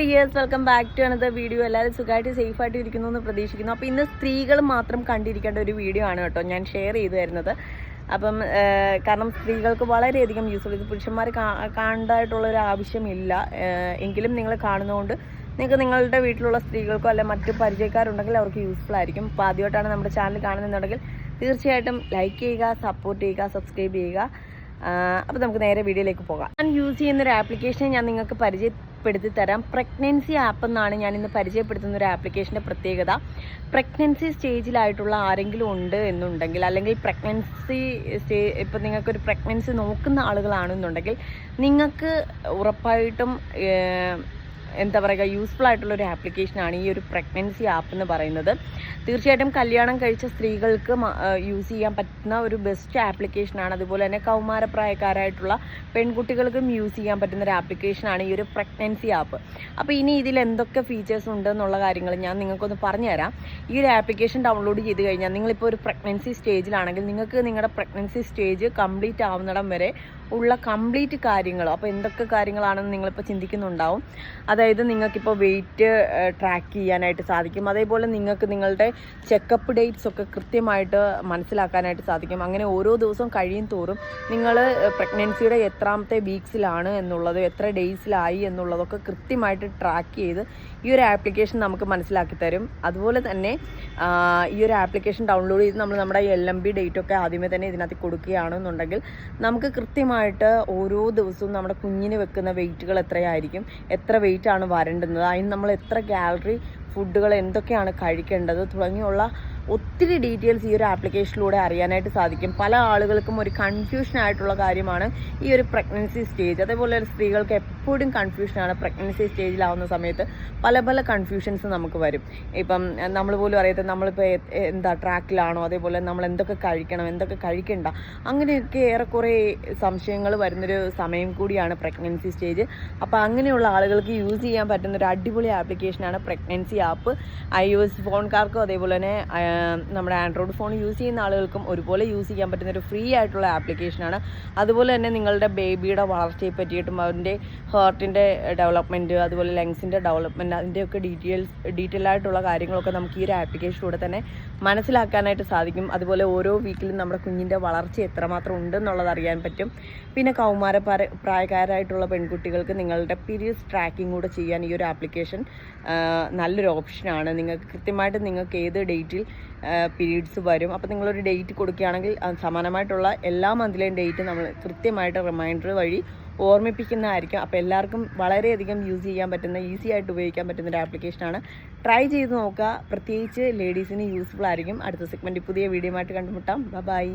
Dears welcome back to another video എല്ലാവരും സുഖമായിട്ട് safe ആയിട്ട് ഇരിക്കുന്നു എന്ന് പ്രതീക്ഷിക്കുന്നു. അപ്പോൾ ഇന്ന് സ്ത്രീകൾ മാത്രം കണ്ടിരിക്കേണ്ട ഒരു വീഡിയോ ആണ് കേട്ടോ. ഞാൻ ഷെയർ ചെയ്തു തരുന്നത്. അപ്പം കാരണം സ്ത്രീകൾക്ക് വളരെയധികം യൂസ്ഫുൾ ഇത് പുരുഷന്മാർ കാണേണ്ടതായിട്ടുള്ള ഒരു ആവശ്യമില്ല. എങ്കിലും നിങ്ങൾ കാണുന്നതുകൊണ്ട് നിങ്ങൾക്ക് നിങ്ങളുടെ വീട്ടിലുള്ള സ്ത്രീകൾക്കോ അല്ല മറ്റു പരിചയക്കാരുണ്ടെങ്കിൽ അവർക്ക് യൂസ്ഫുൾ ആയിരിക്കും. അപ്പോൾ ആദ്യമായിട്ടാണ് നമ്മുടെ ചാനൽ കാണുന്നുണ്ടെങ്കിൽ തീർച്ചയായിട്ടും ലൈക്ക് ചെയ്യുക സപ്പോർട്ട് ചെയ്യുക സബ്സ്ക്രൈബ് ചെയ്യുക. അപ്പോൾ നമുക്ക് നേരെ വീഡിയോയിലേക്ക് പോകാം. ഞാൻ യൂസ് ചെയ്യുന്ന ഒരു ആപ്ലിക്കേഷൻ ഞാൻ നിങ്ങൾക്ക് പരിചയപ്പെടുത്തി തരാം. പ്രഗ്നൻസി ആപ്പ് എന്നാണ് ഞാൻ ഇന്ന് പരിചയപ്പെടുത്തുന്ന ഒരു ആപ്ലിക്കേഷന്റെ പ്രത്യേകത. പ്രഗ്നൻസി സ്റ്റേജിലായിട്ടുള്ള ആരെങ്കിലും ഉണ്ട് എന്നുണ്ടെങ്കിൽ അല്ലെങ്കിൽ പ്രഗ്നൻസി സ്റ്റേ ഇപ്പം നിങ്ങൾക്കൊരു പ്രഗ്നൻസി നോക്കുന്ന ആളുകളാണെന്നുണ്ടെങ്കിൽ നിങ്ങൾക്ക് ഉറപ്പായിട്ടും എന്താ പറയുക യൂസ്ഫുൾ ആയിട്ടുള്ള ഒരു ആപ്ലിക്കേഷനാണ് ഈ ഒരു പ്രഗ്നൻസി ആപ്പ് എന്ന് പറയുന്നത്. തീർച്ചയായിട്ടും കല്യാണം കഴിച്ച സ്ത്രീകൾക്ക് യൂസ് ചെയ്യാൻ പറ്റുന്ന ഒരു ബെസ്റ്റ് ആപ്ലിക്കേഷനാണ് അതുപോലെ തന്നെ കൗമാരപ്രായക്കാരായിട്ടുള്ള പെൺകുട്ടികൾക്കും യൂസ് ചെയ്യാൻ പറ്റുന്ന ഒരു ആപ്ലിക്കേഷനാണ് ഈ ഒരു പ്രഗ്നൻസി ആപ്പ് അപ്പോൾ ഇനി ഇതിൽ എന്തൊക്കെ ഫീച്ചേഴ്സ് ഉണ്ട് എന്നുള്ള കാര്യങ്ങൾ ഞാൻ നിങ്ങൾക്കൊന്ന് പറഞ്ഞുതരാം. ഈ ഒരു ആപ്ലിക്കേഷൻ ഡൗൺലോഡ് ചെയ്ത് കഴിഞ്ഞാൽ നിങ്ങളിപ്പോൾ ഒരു പ്രഗ്നൻസി സ്റ്റേജിലാണെങ്കിൽ നിങ്ങൾക്ക് നിങ്ങളുടെ പ്രഗ്നൻസി സ്റ്റേജ് കംപ്ലീറ്റ് ആവുന്നിടം വരെ ഉള്ള കംപ്ലീറ്റ് കാര്യങ്ങൾ. അപ്പോൾ എന്തൊക്കെ കാര്യങ്ങളാണെന്ന് നിങ്ങളിപ്പോൾ ചിന്തിക്കുന്നുണ്ടാവും. അതായത് നിങ്ങൾക്കിപ്പോൾ വെയിറ്റ് ട്രാക്ക് ചെയ്യാനായിട്ട് സാധിക്കും. അതേപോലെ നിങ്ങൾക്ക് നിങ്ങളുടെ ചെക്കപ്പ് ഡേറ്റ്സ് ഒക്കെ കൃത്യമായിട്ട് മനസ്സിലാക്കാനായിട്ട് സാധിക്കും. അങ്ങനെ ഓരോ ദിവസവും കഴിയും തോറും നിങ്ങൾ പ്രഗ്നൻസിയുടെ എത്രാമത്തെ വീക്സിലാണ് എന്നുള്ളത് എത്ര ഡേയ്സിലായി എന്നുള്ളതൊക്കെ കൃത്യമായിട്ട് ട്രാക്ക് ചെയ്ത് ഈ ഒരു ആപ്ലിക്കേഷൻ നമുക്ക് മനസ്സിലാക്കി തരും. അതുപോലെ തന്നെ ഈ ഒരു ആപ്ലിക്കേഷൻ ഡൗൺലോഡ് ചെയ്ത് നമ്മൾ നമ്മുടെ എൽ എം ബി ഡേറ്റ് ഒക്കെ ആദ്യമേ തന്നെ ഇതിനകത്ത് കൊടുക്കുകയാണെന്നുണ്ടെങ്കിൽ നമുക്ക് കൃത്യമായിട്ട് ഓരോ ദിവസവും നമ്മുടെ കുഞ്ഞിന് വെക്കുന്ന വെയിറ്റുകൾ എത്രയായിരിക്കും? എത്ര വെയിറ്റാണ് വരേണ്ടുന്നത്? അതിന് നമ്മൾ എത്ര കാലറി ഫുഡുകൾ എന്തൊക്കെയാണ് കഴിക്കേണ്ടത്? തുടങ്ങിയുള്ള ഒത്തിരി ഡീറ്റെയിൽസ് ഈ ഒരു ആപ്ലിക്കേഷനിലൂടെ അറിയാനായിട്ട് സാധിക്കും. പല ആളുകൾക്കും ഒരു കൺഫ്യൂഷൻ ആയിട്ടുള്ള കാര്യമാണ് ഈ ഒരു പ്രഗ്നൻസി സ്റ്റേജ് അതേപോലെ സ്ത്രീകൾക്ക് എപ്പോഴും കൺഫ്യൂഷനാണ് പ്രഗ്നൻസി സ്റ്റേജിലാവുന്ന സമയത്ത് പല പല കൺഫ്യൂഷൻസ് നമുക്ക് വരും. ഇപ്പം നമ്മൾ പോലും അറിയാത്ത നമ്മളിപ്പോൾ എന്താ ട്രാക്കിലാണോ അതേപോലെ നമ്മൾ എന്തൊക്കെ കഴിക്കണം എന്തൊക്കെ കഴിക്കണ്ട അങ്ങനെയൊക്കെ ഏറെക്കുറെ സംശയങ്ങൾ വരുന്നൊരു സമയം കൂടിയാണ് പ്രഗ്നൻസി സ്റ്റേജ് അപ്പോൾ അങ്ങനെയുള്ള ആളുകൾക്ക് യൂസ് ചെയ്യാൻ പറ്റുന്ന ഒരു അടിപൊളി ആപ്ലിക്കേഷനാണ് pregnancy app I O S ഫോൺകാർക്കും അതേപോലെ തന്നെ നമ്മുടെ ആൻഡ്രോയിഡ് ഫോൺ യൂസ് ചെയ്യുന്ന ആളുകൾക്കും ഒരുപോലെ യൂസ് ചെയ്യാൻ പറ്റുന്ന ഒരു ഫ്രീ ആയിട്ടുള്ള ആപ്ലിക്കേഷനാണ്. അതുപോലെ തന്നെ നിങ്ങളുടെ ബേബിയുടെ വളർച്ചയെ പറ്റിയിട്ടും അതിന്റെ ഹാർട്ടിന്റെ ഡെവലപ്മെന്റ് അതുപോലെ ലങ്സിന്റെ ഡെവലപ്മെന്റ് അതിന്റെയൊക്കെ ഡീറ്റെയിൽസ് ഡീറ്റെയിൽ ആയിട്ടുള്ള കാര്യങ്ങളൊക്കെ നമുക്ക് ഈ ഒരു ആപ്ലിക്കേഷനിലൂടെ തന്നെ മനസ്സിലാക്കാനായിട്ട് സാധിക്കും. അതുപോലെ ഓരോ വീക്കിലും നമ്മുടെ കുഞ്ഞിന്റെ വളർച്ച എത്രമാത്രം ഉണ്ടെന്നുള്ളത് അറിയാൻ പറ്റും. പിന്നെ കൗമാര പ്രായ- പ്രായക്കാരായിട്ടുള്ള പെൺകുട്ടികൾക്ക് നിങ്ങളുടെ പീരിയഡ്സ് ട്രാക്കിംഗ് കൂടെ ചെയ്യാൻ ഈ ഒരു ആപ്ലിക്കേഷൻ നല്ലൊരു ഓപ്ഷനാണ്. നിങ്ങൾക്ക് കൃത്യമായിട്ട് നിങ്ങൾക്ക് ഏത് ഡേറ്റിൽ പീരീഡ്സ് വരും. അപ്പോൾ നിങ്ങളൊരു ഡേറ്റ് കൊടുക്കുകയാണെങ്കിൽ സമാനമായിട്ടുള്ള എല്ലാ മന്തിലെയും ഡേറ്റ് നമ്മൾ കൃത്യമായിട്ട് റിമൈൻഡർ വഴി ഓർമ്മിപ്പിക്കുന്നതായിരിക്കും. അപ്പോൾ എല്ലാവർക്കും വളരെയധികം യൂസ് ചെയ്യാൻ പറ്റുന്ന ഈസി ആയിട്ട് ഉപയോഗിക്കാൻ പറ്റുന്ന ഒരു ആപ്ലിക്കേഷനാണ് ട്രൈ ചെയ്ത് നോക്കുക. പ്രത്യേകിച്ച് ലേഡീസിന് യൂസ്ഫുൾ ആയിരിക്കും. അടുത്ത സെഗ്മെന്റ് പുതിയ വീഡിയോ ആയിട്ട് കണ്ടുമുട്ടാം. ബൈ